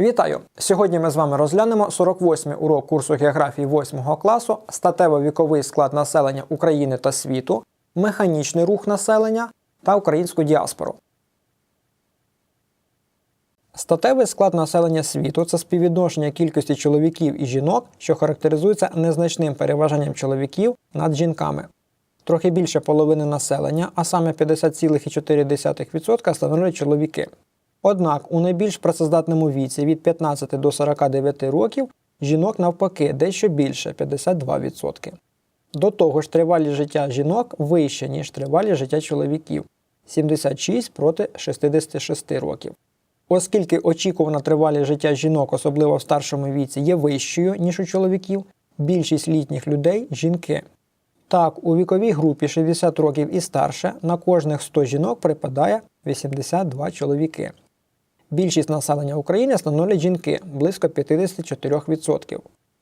Вітаю! Сьогодні ми з вами розглянемо 48-й урок курсу географії 8 класу, статево-віковий склад населення України та світу, механічний рух населення та українську діаспору. Статевий склад населення світу це співвідношення кількості чоловіків і жінок, що характеризується незначним переважанням чоловіків над жінками. Трохи більше половини населення, а саме 50,4% становлять чоловіки. Однак у найбільш працездатному віці від 15 до 49 років жінок навпаки дещо більше 52%. До того ж, тривалість життя жінок вища, ніж тривалість життя чоловіків 76 проти 66 років. Оскільки очікувана тривалість життя жінок, особливо в старшому віці, є вищою, ніж у чоловіків, більшість літніх людей жінки. Так, у віковій групі 60 років і старше на кожних 100 жінок припадає 82 чоловіки. Більшість населення України становлять жінки близько 54%.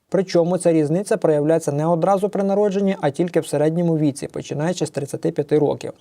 Причому ця різниця проявляється не одразу при народженні, а тільки в середньому віці, починаючи з 35 років.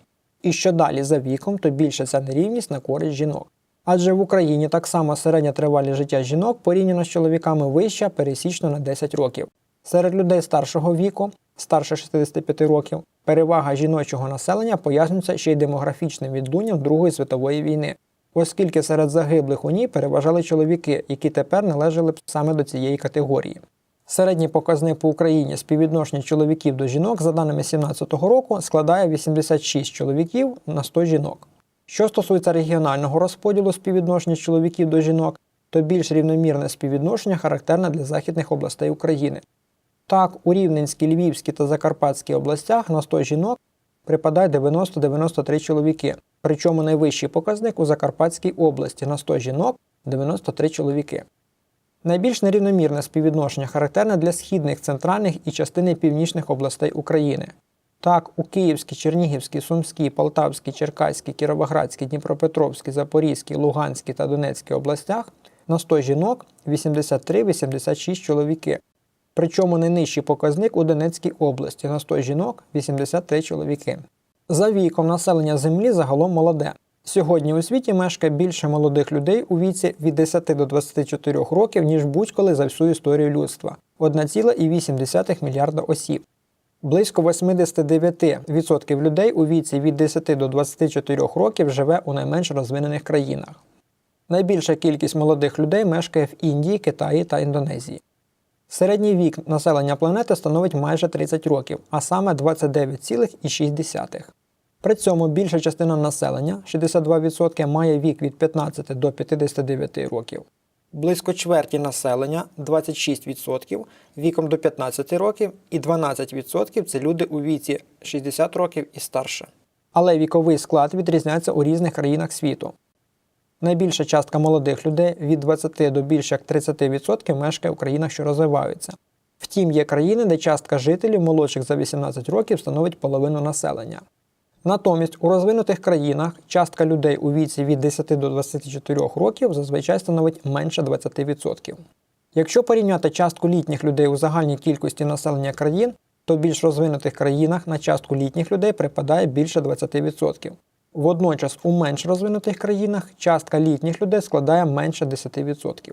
І що далі за віком, то більше ця нерівність на користь жінок. Адже в Україні так само середня тривалість життя жінок порівняно з чоловіками вища пересічно на 10 років. Серед людей старшого віку, старше 65 років, перевага жіночого населення пояснюється ще й демографічним відлунням Другої світової війни, оскільки серед загиблих у ній переважали чоловіки, які тепер належали б саме до цієї категорії. Середній показник по Україні співвідношення чоловіків до жінок за даними 2017 року складає 86 чоловіків на 100 жінок. Що стосується регіонального розподілу співвідношення чоловіків до жінок, то більш рівномірне співвідношення характерне для західних областей України. Так, у Рівненській, Львівській та Закарпатській областях на 100 жінок припадає 90-93 чоловіки, причому найвищий показник у Закарпатській області на 100 жінок 93 чоловіки. Найбільш нерівномірне співвідношення характерне для східних, центральних і частини північних областей України. Так, у Київській, Чернігівській, Сумській, Полтавській, Черкаській, Кіровоградській, Дніпропетровській, Запорізькій, Луганській та Донецькій областях на 100 жінок 83-86 чоловіки. Причому найнижчий показник у Донецькій області на 100 жінок 83 чоловіки. За віком населення землі загалом молоде. Сьогодні у світі мешкає більше молодих людей у віці від 10 до 24 років, ніж будь-коли за всю історію людства 1,8 мільярда осіб. Близько 89% людей у віці від 10 до 24 років живе у найменш розвинених країнах. Найбільша кількість молодих людей мешкає в Індії, Китаї та Індонезії. Середній вік населення планети становить майже 30 років, а саме 29,6. При цьому більша частина населення 62% має вік від 15 до 59 років. Близько чверті населення 26% віком до 15 років і 12% це люди у віці 60 років і старше. Але віковий склад відрізняється у різних країнах світу. Найбільша частка молодих людей від 20 до більше як 30% мешкає у країнах, що розвиваються. Втім, є країни, де частка жителів молодших за 18 років становить половину населення. Натомість у розвинутих країнах частка людей у віці від 10 до 24 років зазвичай становить менше 20%. Якщо порівняти частку літніх людей у загальній кількості населення країн, то в більш розвинутих країнах на частку літніх людей припадає більше 20%. Водночас у менш розвинутих країнах частка літніх людей складає менше 10%.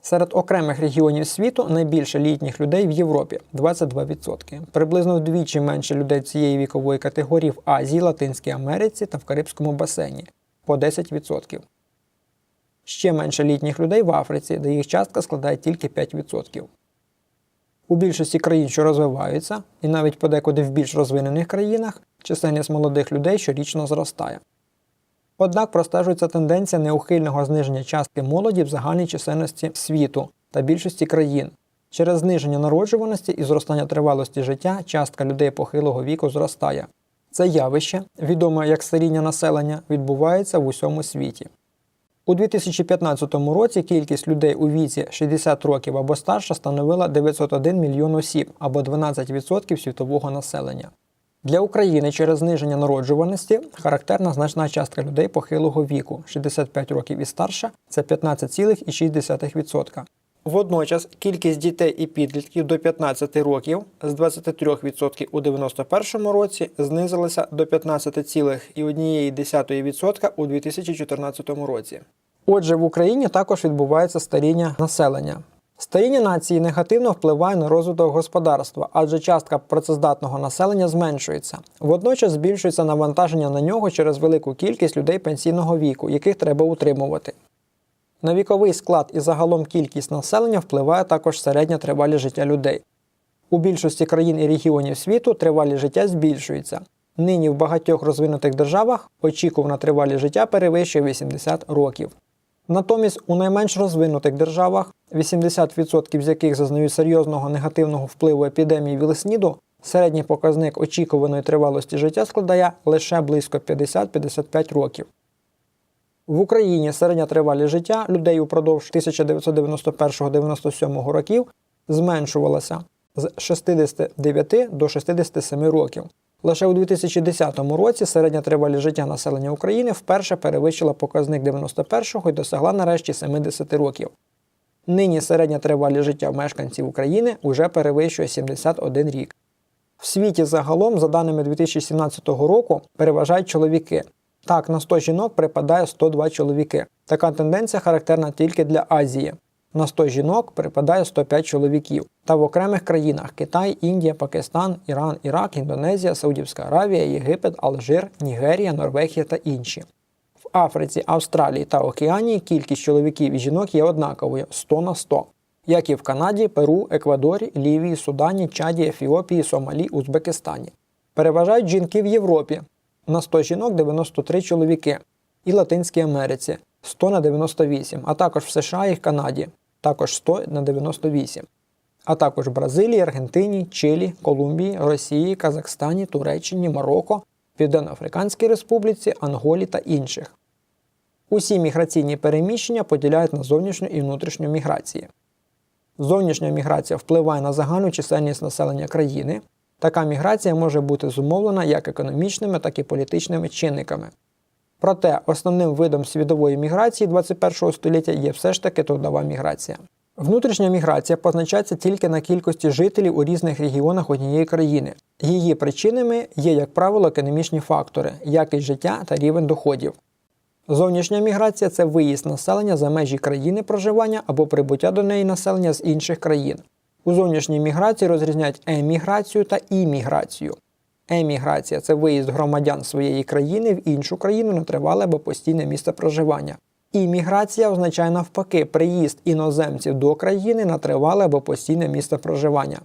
Серед окремих регіонів світу найбільше літніх людей в Європі 22%. Приблизно вдвічі менше людей цієї вікової категорії в Азії, Латинській Америці та в Карибському басейні по 10%. Ще менше літніх людей в Африці, де їх частка складає тільки 5%. У більшості країн, що розвиваються, і навіть подекуди в більш розвинених країнах, чисельність молодих людей щорічно зростає. Однак простежується тенденція неухильного зниження частки молоді в загальній чисельності світу та більшості країн. Через зниження народжуваності і зростання тривалості життя частка людей похилого віку зростає. Це явище, відоме як старіння населення, відбувається в усьому світі. У 2015 році кількість людей у віці 60 років або старше становила 901 мільйон осіб або 12% світового населення. Для України через зниження народжуваності характерна значна частка людей похилого віку 65 років і старше це 15,6%. Водночас кількість дітей і підлітків до 15 років з 23% у 1991 році знизилася до 15,1% у 2014 році. Отже, в Україні також відбувається старіння населення. Старіння нації негативно впливає на розвиток господарства, адже частка працездатного населення зменшується. Водночас збільшується навантаження на нього через велику кількість людей пенсійного віку, яких треба утримувати. На віковий склад і загалом кількість населення впливає також середня тривалість життя людей. У більшості країн і регіонів світу тривалість життя збільшується. Нині в багатьох розвинутих державах очікувана тривалість життя перевищує 80 років. Натомість у найменш розвинутих державах, 80% з яких зазнають серйозного негативного впливу епідемії вілесніду, середній показник очікуваної тривалості життя складає лише близько 50-55 років. В Україні середня тривалість життя людей упродовж 1991-97 років зменшувалася з 69 до 67 років. Лише у 2010 році середня тривалість життя населення України вперше перевищила показник 91-го і досягла нарешті 70 років. Нині середня тривалість життя мешканців України вже перевищує 71 рік. В світі загалом, за даними 2017 року, переважають чоловіки. Так, на 100 жінок припадає 102 чоловіки. Така тенденція характерна тільки для Азії. На 100 жінок припадає 105 чоловіків. Та в окремих країнах Китай, Індія, Пакистан, Іран, Ірак, Індонезія, Саудівська Аравія, Єгипет, Алжир, Нігерія, Норвегія та інші. В Африці, Австралії та Океанії кількість чоловіків і жінок є однаковою 100 на 100, як і в Канаді, Перу, Еквадорі, Лівії, Судані, Чаді, Ефіопії, Сомалі, Узбекистані. Переважають жінки в Європі на 100 жінок 93 чоловіки, і Латинській Америці 100 на 98, а також в США і в Канаді також 100 на 98, а також Бразилії, Аргентині, Чилі, Колумбії, Росії, Казахстані, Туреччині, Марокко, Південно-Африканській Республіці, Анголі та інших. Усі міграційні переміщення поділяють на зовнішню і внутрішню міграції. Зовнішня міграція впливає на загальну чисельність населення країни. Така міграція може бути зумовлена як економічними, так і політичними чинниками. Проте основним видом світової міграції 21 століття є все ж таки трудова міграція. Внутрішня міграція позначається тільки на кількості жителів у різних регіонах однієї країни. Її причинами є, як правило, економічні фактори, якість життя та рівень доходів. Зовнішня міграція це виїзд населення за межі країни проживання або прибуття до неї населення з інших країн. У зовнішній міграції розрізняють еміграцію та імміграцію. Еміграція це виїзд громадян своєї країни в іншу країну на тривале або постійне місце проживання. Імміграція означає навпаки приїзд іноземців до країни на тривале або постійне місце проживання.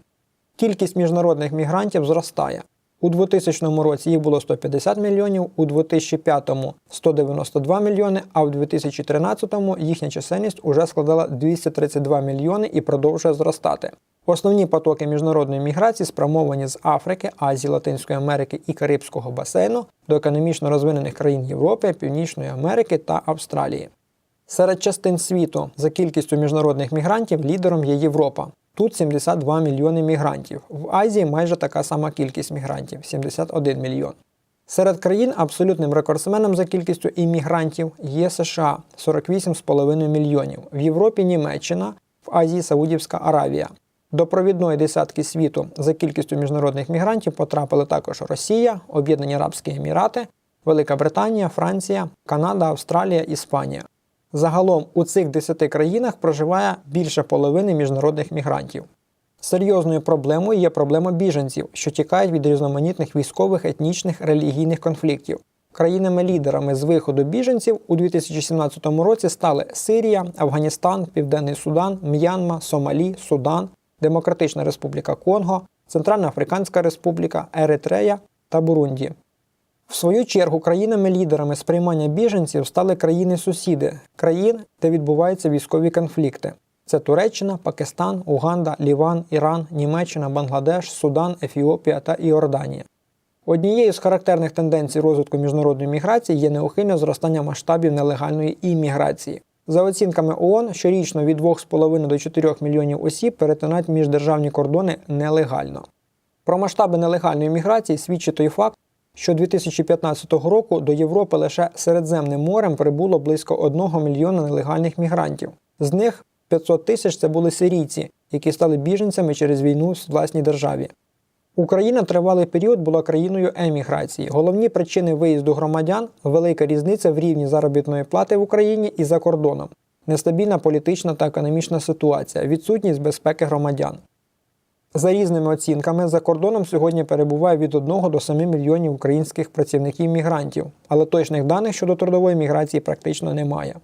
Кількість міжнародних мігрантів зростає. У 2000 році їх було 150 мільйонів, у 2005 – 192 мільйони, а в 2013 їхня чисельність уже складала 232 мільйони і продовжує зростати. Основні потоки міжнародної міграції спрямовані з Африки, Азії, Латинської Америки і Карибського басейну до економічно розвинених країн Європи, Північної Америки та Австралії. Серед частин світу за кількістю міжнародних мігрантів лідером є Європа. Тут 72 мільйони мігрантів. В Азії майже така сама кількість мігрантів 71 мільйон. Серед країн абсолютним рекордсменом за кількістю іммігрантів є США 48,5 мільйонів, в Європі Німеччина, в Азії Саудівська Аравія. До провідної десятки світу за кількістю міжнародних мігрантів потрапили також Росія, Об'єднані Арабські Емірати, Велика Британія, Франція, Канада, Австралія, Іспанія. Загалом у цих 10 країнах проживає більше половини міжнародних мігрантів. Серйозною проблемою є проблема біженців, що тікають від різноманітних військових, етнічних, релігійних конфліктів. Країнами-лідерами з виходу біженців у 2017 році стали Сирія, Афганістан, Південний Судан, М'янма, Сомалі, Судан, Демократична Республіка Конго, Центральна Африканська Республіка, Еритрея та Бурунді. В свою чергу країнами-лідерами сприймання біженців стали країни-сусіди, країн, де відбуваються військові конфлікти. Це Туреччина, Пакистан, Уганда, Ліван, Іран, Німеччина, Бангладеш, Судан, Ефіопія та Іорданія. Однією з характерних тенденцій розвитку міжнародної міграції є неухильне зростання масштабів нелегальної імміграції. За оцінками ООН, щорічно від 2,5 до 4 мільйонів осіб перетинають міждержавні кордони нелегально. Про масштаби нелегальної міграції свідчить той факт, що 2015 року до Європи лише Середземним морем прибуло близько 1 мільйона нелегальних мігрантів. З них 500 тисяч це були сирійці, які стали біженцями через війну в власній державі. Україна тривалий період була країною еміграції. Головні причини виїзду громадян велика різниця в рівні заробітної плати в Україні і за кордоном, нестабільна політична та економічна ситуація, відсутність безпеки громадян. За різними оцінками, за кордоном сьогодні перебуває від 1 до 7 мільйонів українських працівників-мігрантів, але точних даних щодо трудової міграції практично немає.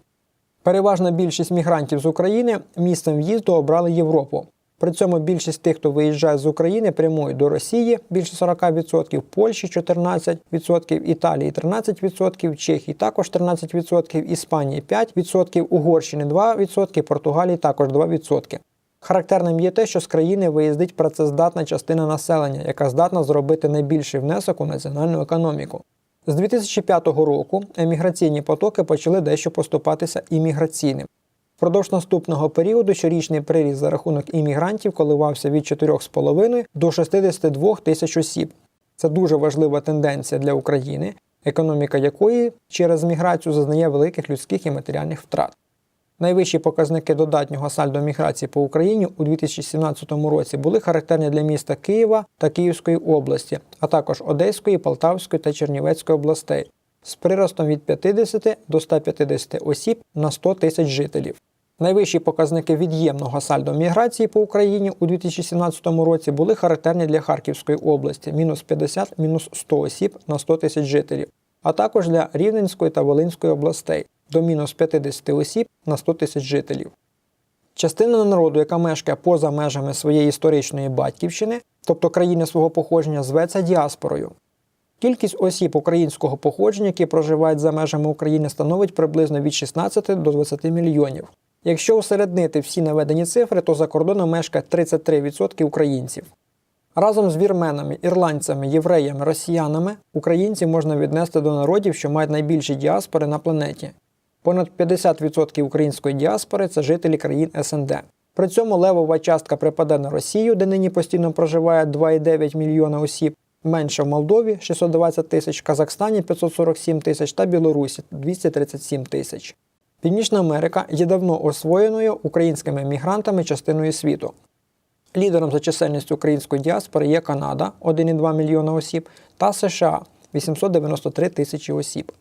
Переважна більшість мігрантів з України місцем в'їзду обрали Європу. При цьому більшість тих, хто виїжджає з України, прямують до Росії більше 40%, Польщі 14%, Італії 13%, Чехії також 13%, Іспанії 5%, Угорщини 2%, Португалії також 2%. Характерним є те, що з країни виїздить працездатна частина населення, яка здатна зробити найбільший внесок у національну економіку. З 2005 року еміграційні потоки почали дещо поступатися імміграційним. Впродовж наступного періоду щорічний приріст за рахунок іммігрантів коливався від 4,5 до 62 тисяч осіб. Це дуже важлива тенденція для України, економіка якої через міграцію зазнає великих людських і матеріальних втрат. Найвищі показники додатнього сальдо міграції по Україні у 2017 році були характерні для міста Києва та Київської області, а також Одеської, Полтавської та Чернівецької областей з приростом від 50 до 150 осіб на 100 тисяч жителів. Найвищі показники від'ємного сальдо міграції по Україні у 2017 році були характерні для Харківської області мінус 50 мінус 100 осіб на 100 тисяч жителів, а також для Рівненської та Волинської областей до мінус 50 осіб на 100 тисяч жителів. Частина народу, яка мешкає поза межами своєї історичної батьківщини, тобто країни свого походження, зветься діаспорою. Кількість осіб українського походження, які проживають за межами України, становить приблизно від 16 до 20 мільйонів. Якщо усереднити всі наведені цифри, то за кордоном мешкає 33% українців. Разом з вірменами, ірландцями, євреями, росіянами українців можна віднести до народів, що мають найбільші діаспори на планеті. Понад 50% української діаспори це жителі країн СНД. При цьому левова частка припаде на Росію, де нині постійно проживає 2,9 мільйона осіб, менше в Молдові 620 тисяч, Казахстані 547 тисяч та Білорусі 237 тисяч. Північна Америка є давно освоєною українськими мігрантами частиною світу. Лідером за чисельністю української діаспори є Канада 1,2 мільйона осіб та США 893 тисячі осіб.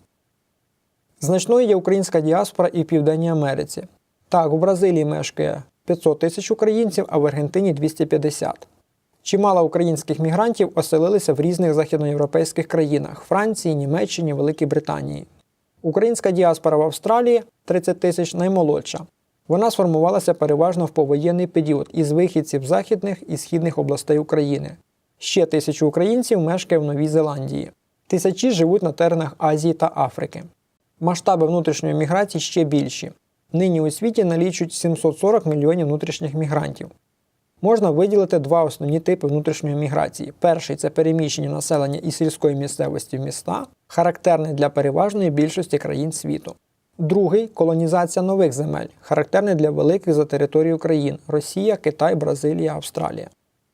Значною є українська діаспора і в Південній Америці. Так, у Бразилії мешкає 500 тисяч українців, а в Аргентині 250. Чимало українських мігрантів оселилися в різних західноєвропейських країнах Франції, Німеччині, Великій Британії. Українська діаспора в Австралії 30 тисяч наймолодша. Вона сформувалася переважно в повоєнний період із вихідців західних і східних областей України. Ще тисячу українців мешкає в Новій Зеландії. Тисячі живуть на теренах Азії та Африки. Масштаби внутрішньої міграції ще більші. Нині у світі налічують 740 мільйонів внутрішніх мігрантів. Можна виділити два основні типи внутрішньої міграції. Перший це переміщення населення із сільської місцевості в міста, характерний для переважної більшості країн світу. Другий колонізація нових земель, характерний для великих за територію країн Росія, Китай, Бразилія, Австралія.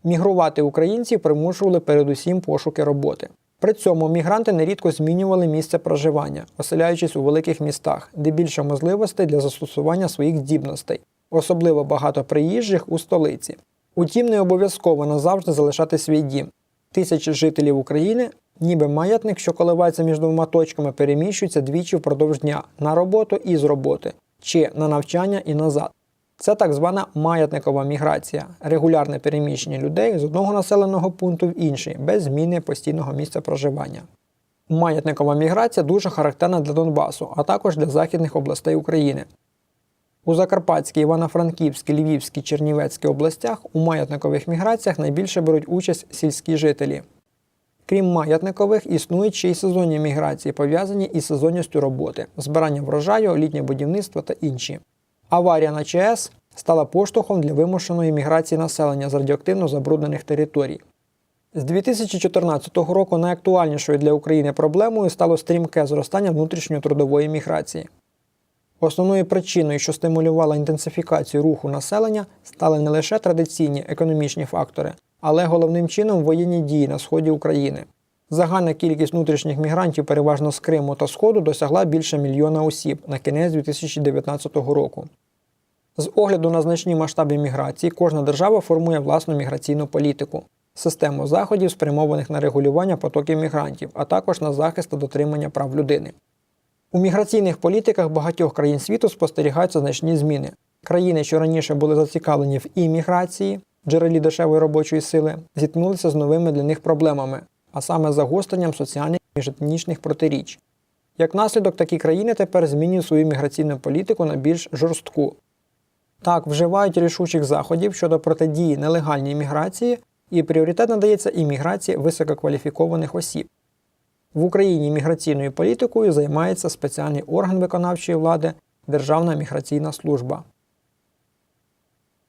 Мігрувати українців примушували передусім пошуки роботи. При цьому мігранти нерідко змінювали місце проживання, оселяючись у великих містах, де більше можливостей для застосування своїх здібностей, особливо багато приїжджих у столиці. Утім, не обов'язково назавжди залишати свій дім. Тисячі жителів України, ніби маятник, що коливається між двома точками, переміщуються двічі впродовж дня на роботу і з роботи, чи на навчання і назад. Це так звана маятникова міграція, регулярне переміщення людей з одного населеного пункту в інший, без зміни постійного місця проживання. Маятникова міграція дуже характерна для Донбасу, а також для західних областей України. У Закарпатській, Івано-Франківській, Львівській, Чернівецькій областях у маятникових міграціях найбільше беруть участь сільські жителі. Крім маятникових, існують ще й сезонні міграції, пов'язані із сезонністю роботи, збирання врожаю, літнє будівництво та інші. Аварія на ЧАЕС стала поштовхом для вимушеної міграції населення з радіоактивно забруднених територій. З 2014 року найактуальнішою для України проблемою стало стрімке зростання внутрішньої трудової міграції. Основною причиною, що стимулювала інтенсифікацію руху населення, стали не лише традиційні економічні фактори, але головним чином воєнні дії на сході України. Загальна кількість внутрішніх мігрантів, переважно з Криму та Сходу, досягла більше мільйона осіб на кінець 2019 року. З огляду на значні масштаби міграції, кожна держава формує власну міграційну політику. систему заходів, спрямованих на регулювання потоків мігрантів, а також на захист та дотримання прав людини. У міграційних політиках багатьох країн світу спостерігаються значні зміни. Країни, що раніше були зацікавлені в імміграції, джерелі дешевої робочої сили, зіткнулися з новими для них проблемами, а саме загостренням соціальних і міжетнічних протиріч. Як наслідок, такі країни тепер змінюють свою міграційну політику на більш жорстку. Так, вживають рішучих заходів щодо протидії нелегальній міграції, і пріоритет надається імміграції висококваліфікованих осіб. В Україні міграційною політикою займається спеціальний орган виконавчої влади Державна міграційна служба.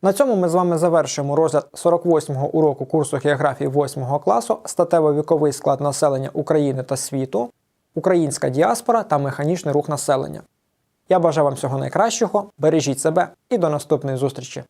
На цьому ми з вами завершуємо розгляд 48-го уроку курсу географії 8 класу статево-віковий склад населення України та світу, українська діаспора та механічний рух населення. Я бажаю вам всього найкращого, бережіть себе і до наступної зустрічі!